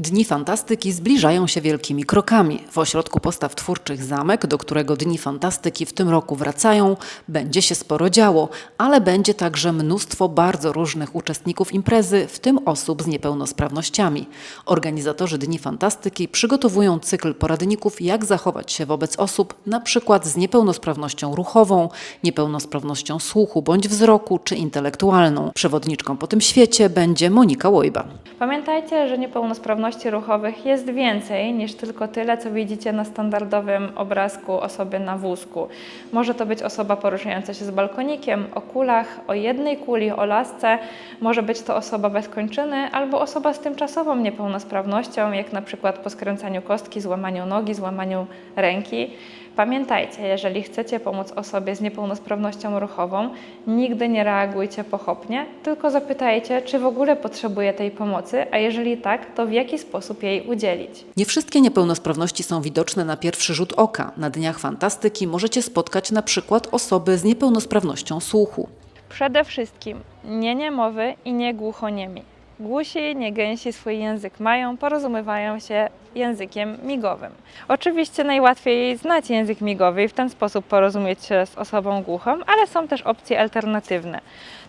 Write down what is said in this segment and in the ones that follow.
Dni Fantastyki zbliżają się wielkimi krokami. W Ośrodku Postaw Twórczych Zamek, do którego Dni Fantastyki w tym roku wracają, będzie się sporo działo, ale będzie także mnóstwo bardzo różnych uczestników imprezy, w tym osób z niepełnosprawnościami. Organizatorzy Dni Fantastyki przygotowują cykl poradników, jak zachować się wobec osób przykład z niepełnosprawnością ruchową, niepełnosprawnością słuchu bądź wzroku czy intelektualną. Przewodniczką po tym świecie będzie Monika Łojba. Pamiętajcie, że niepełnosprawności ruchowych jest więcej niż tylko tyle, co widzicie na standardowym obrazku osoby na wózku. Może to być osoba poruszająca się z balkonikiem, o kulach, o jednej kuli, o lasce, może być to osoba bez kończyny albo osoba z tymczasową niepełnosprawnością, jak na przykład po skręcaniu kostki, złamaniu nogi, złamaniu ręki. Pamiętajcie, jeżeli chcecie pomóc osobie z niepełnosprawnością ruchową, nigdy nie reagujcie pochopnie, tylko zapytajcie, czy w ogóle potrzebuje tej pomocy, a jeżeli tak, to w jaki sposób jej udzielić. Nie wszystkie niepełnosprawności są widoczne na pierwszy rzut oka. Na Dniach Fantastyki możecie spotkać na przykład osoby z niepełnosprawnością słuchu. Przede wszystkim nie niemowy i nie głuchoniemi. Głusi, nie gęsi swój język mają, porozumiewają się językiem migowym. Oczywiście najłatwiej znać język migowy i w ten sposób porozumieć się z osobą głuchą, ale są też opcje alternatywne.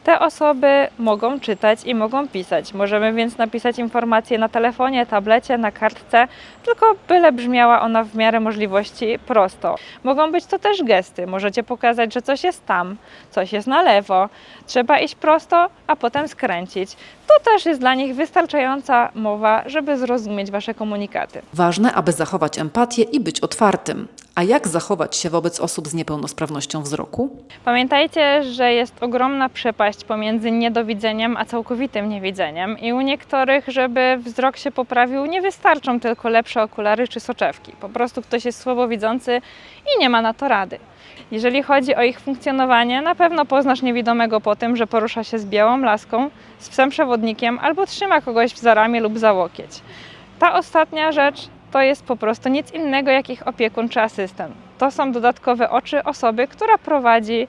Te osoby mogą czytać i mogą pisać. Możemy więc napisać informacje na telefonie, tablecie, na kartce, tylko byle brzmiała ona w miarę możliwości prosto. Mogą być to też gesty. Możecie pokazać, że coś jest tam, coś jest na lewo. Trzeba iść prosto, a potem skręcić. To też jest dla nich wystarczająca mowa, żeby zrozumieć Wasze komunikaty. Ważne, aby zachować empatię i być otwartym. A jak zachować się wobec osób z niepełnosprawnością wzroku? Pamiętajcie, że jest ogromna przepaść pomiędzy niedowidzeniem a całkowitym niewidzeniem i u niektórych, żeby wzrok się poprawił, nie wystarczą tylko lepsze okulary czy soczewki. Po prostu ktoś jest słabowidzący i nie ma na to rady. Jeżeli chodzi o ich funkcjonowanie, na pewno poznasz niewidomego po tym, że porusza się z białą laską, z psem przewodnikiem albo trzyma kogoś za ramię lub za łokieć. Ta ostatnia rzecz to jest po prostu nic innego jak ich opiekun czy asystent. To są dodatkowe oczy osoby, która prowadzi,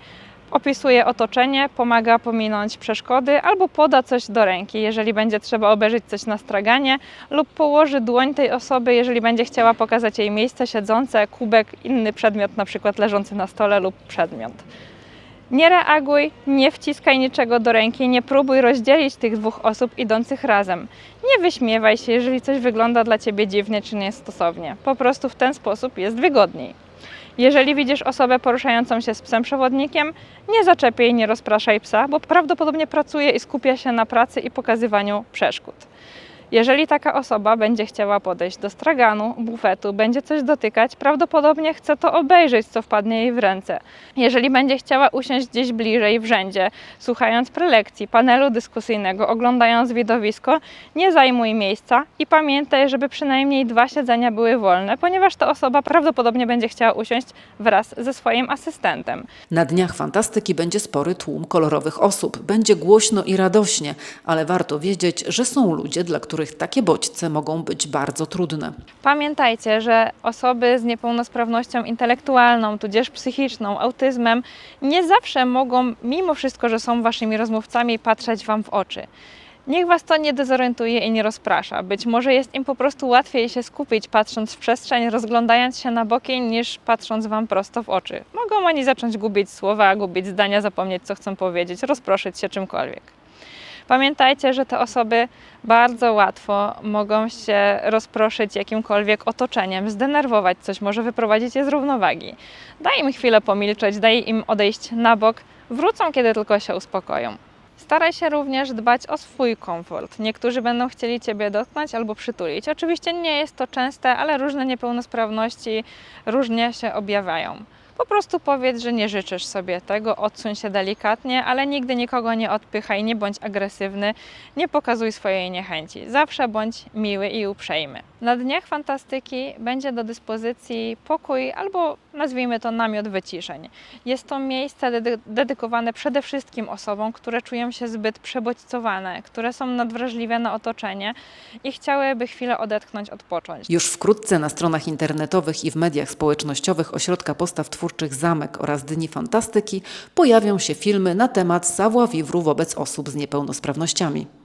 opisuje otoczenie, pomaga pominąć przeszkody albo poda coś do ręki, jeżeli będzie trzeba obejrzeć coś na straganie, lub położy dłoń tej osoby, jeżeli będzie chciała pokazać jej miejsce siedzące, kubek, inny przedmiot, na przykład leżący na stole lub przedmiot. Nie reaguj, nie wciskaj niczego do ręki, nie próbuj rozdzielić tych dwóch osób idących razem. Nie wyśmiewaj się, jeżeli coś wygląda dla ciebie dziwnie czy niestosownie. Po prostu w ten sposób jest wygodniej. Jeżeli widzisz osobę poruszającą się z psem przewodnikiem, nie zaczepiaj, nie rozpraszaj psa, bo prawdopodobnie pracuje i skupia się na pracy i pokazywaniu przeszkód. Jeżeli taka osoba będzie chciała podejść do straganu, bufetu, będzie coś dotykać, prawdopodobnie chce to obejrzeć, co wpadnie jej w ręce. Jeżeli będzie chciała usiąść gdzieś bliżej w rzędzie, słuchając prelekcji, panelu dyskusyjnego, oglądając widowisko, nie zajmuj miejsca i pamiętaj, żeby przynajmniej dwa siedzenia były wolne, ponieważ ta osoba prawdopodobnie będzie chciała usiąść wraz ze swoim asystentem. Na Dniach Fantastyki będzie spory tłum kolorowych osób. Będzie głośno i radośnie, ale warto wiedzieć, że są ludzie, dla których takie bodźce mogą być bardzo trudne. Pamiętajcie, że osoby z niepełnosprawnością intelektualną, tudzież psychiczną, autyzmem, nie zawsze mogą, mimo wszystko, że są waszymi rozmówcami, patrzeć wam w oczy. Niech was to nie dezorientuje i nie rozprasza. Być może jest im po prostu łatwiej się skupić, patrząc w przestrzeń, rozglądając się na boki, niż patrząc wam prosto w oczy. Mogą oni zacząć gubić słowa, gubić zdania, zapomnieć, co chcą powiedzieć, rozproszyć się czymkolwiek. Pamiętajcie, że te osoby bardzo łatwo mogą się rozproszyć jakimkolwiek otoczeniem, zdenerwować coś, może wyprowadzić je z równowagi. Daj im chwilę pomilczeć, daj im odejść na bok, wrócą, kiedy tylko się uspokoją. Staraj się również dbać o swój komfort. Niektórzy będą chcieli Ciebie dotknąć albo przytulić. Oczywiście nie jest to częste, ale różne niepełnosprawności różnie się objawiają. Po prostu powiedz, że nie życzysz sobie tego, odsuń się delikatnie, ale nigdy nikogo nie odpychaj, nie bądź agresywny, nie pokazuj swojej niechęci. Zawsze bądź miły i uprzejmy. Na Dniach Fantastyki będzie do dyspozycji pokój albo nazwijmy to namiot wyciszeń. Jest to miejsce dedy- dedykowane przede wszystkim osobom, które czują się zbyt przebodźcowane, które są nadwrażliwe na otoczenie i chciałyby chwilę odetchnąć, odpocząć. Już wkrótce na stronach internetowych i w mediach społecznościowych Ośrodka Postaw Twórczych Zamek oraz Dni Fantastyki pojawią się filmy na temat savoir vivre wobec osób z niepełnosprawnościami.